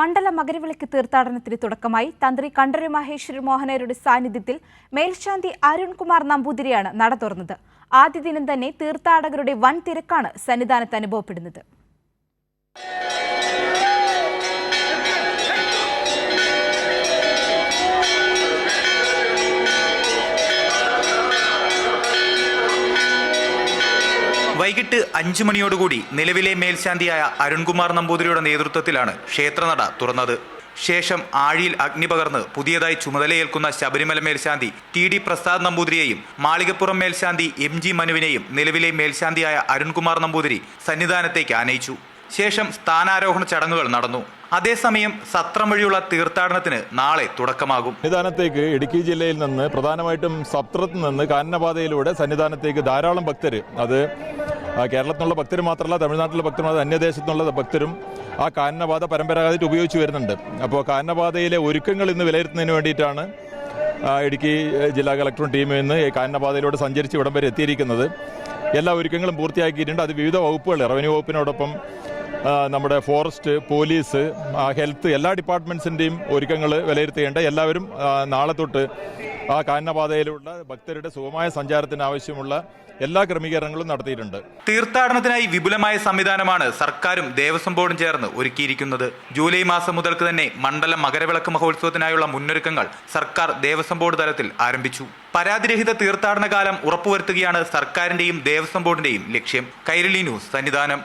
മണ്ഡല മകരവിളക്ക് തീർത്ഥാടനത്തിന് തുടക്കമായി തന്ത്രി കണ്ഠര് മഹേശ്വരി മോഹനരുടെ സാന്നിധ്യത്തിൽ മേൽശാന്തി അരുൺകുമാർ നമ്പൂതിരിയാണ് നട തുറന്നത്. ആദ്യ ദിനം തന്നെ തീർത്ഥാടകരുടെ വൻ തിരക്കാണ് സന്നിധാനത്ത് അനുഭവപ്പെടുന്നത്. വൈകിട്ട് അഞ്ചു മണിയോടുകൂടി നിലവിലെ മേൽശാന്തിയായ അരുൺകുമാർ നമ്പൂതിരിയുടെ നേതൃത്വത്തിലാണ് ക്ഷേത്രനട തുറന്നത്. ശേഷം ആഴിയിൽ അഗ്നി പകർന്ന് പുതിയതായി ചുമതലയേൽക്കുന്ന ശബരിമല മേൽശാന്തി ടി ഡി പ്രസാദ് നമ്പൂതിരിയെയും മാളികപ്പുറം മേൽശാന്തി എം ജി മനുവിനെയും നിലവിലെ മേൽശാന്തിയായ അരുൺകുമാർ നമ്പൂതിരി സന്നിധാനത്തേക്ക് ആനയിച്ചു. ശേഷം സ്ഥാനാരോഹണ ചടങ്ങുകൾ നടന്നു. അതേസമയം സത്രം വഴിയുള്ള തീർത്ഥാടനത്തിന് നാളെ തുടക്കമാകും. സന്നിധാനത്തേക്ക് ഇടുക്കി ജില്ലയിൽ നിന്ന് പ്രധാനമായിട്ടും സത്രത്തിൽ നിന്ന് കാനനപാതയിലൂടെ സന്നിധാനത്തേക്ക് ധാരാളം ഭക്തർ അത് കേരളത്തിലുള്ള ഭക്തർ മാത്രമല്ല തമിഴ്നാട്ടിലെ ഭക്തരും അത് അന്യദേശത്തുള്ള ഭക്തരും ആ കാനനപാത പരമ്പരാഗതമായിട്ട് ഉപയോഗിച്ച് വരുന്നുണ്ട്. അപ്പോൾ കാനനപാതയിലെ ഒരുക്കങ്ങൾ ഇന്ന് വിലയിരുത്തുന്നതിന് വേണ്ടിയിട്ടാണ് ഇടുക്കി ജില്ലാ കളക്ടറും ടീമും ഇന്ന് ഈ കാനനപാതയിലൂടെ സഞ്ചരിച്ച് ഇവിടം വരെ എത്തിയിരിക്കുന്നത്. എല്ലാ ഒരുക്കങ്ങളും പൂർത്തിയാക്കിയിട്ടുണ്ട്. അത് വിവിധ വകുപ്പുകൾ റവന്യൂ വകുപ്പിനോടൊപ്പം നമ്മുടെ ഫോറസ്റ്റ് പോലീസ് ഹെൽത്ത് എല്ലാ ഡിപ്പാർട്ട്മെന്റ്സിന്റെയും ഒരുക്കങ്ങൾ വിലയിരുത്തേണ്ട എല്ലാവരും നാളെ തൊട്ട് ആ കാനനപാതയിലുള്ള ഭക്തരുടെ സുഖമായ സഞ്ചാരത്തിന് ആവശ്യമുള്ള എല്ലാ ക്രമീകരണങ്ങളും നടത്തിയിട്ടുണ്ട്. തീർത്ഥാടനത്തിനായി വിപുലമായ സംവിധാനമാണ് സർക്കാരും ദേവസ്വം ബോർഡും ചേർന്ന് ഒരുക്കിയിരിക്കുന്നത്. ജൂലൈ മാസം മുതൽക്ക് തന്നെ മണ്ഡല മകരവിളക്ക് മഹോത്സവത്തിനായുള്ള മുന്നൊരുക്കങ്ങൾ സർക്കാർ ദേവസ്വം ബോർഡ് തലത്തിൽ ആരംഭിച്ചു. പരാതിരഹിത തീർത്ഥാടന കാലം ഉറപ്പുവരുത്തുകയാണ് സർക്കാരിന്റെയും ദേവസ്വം ബോർഡിന്റെയും ലക്ഷ്യം. കൈരളി ന്യൂസ് സന്നിധാനം.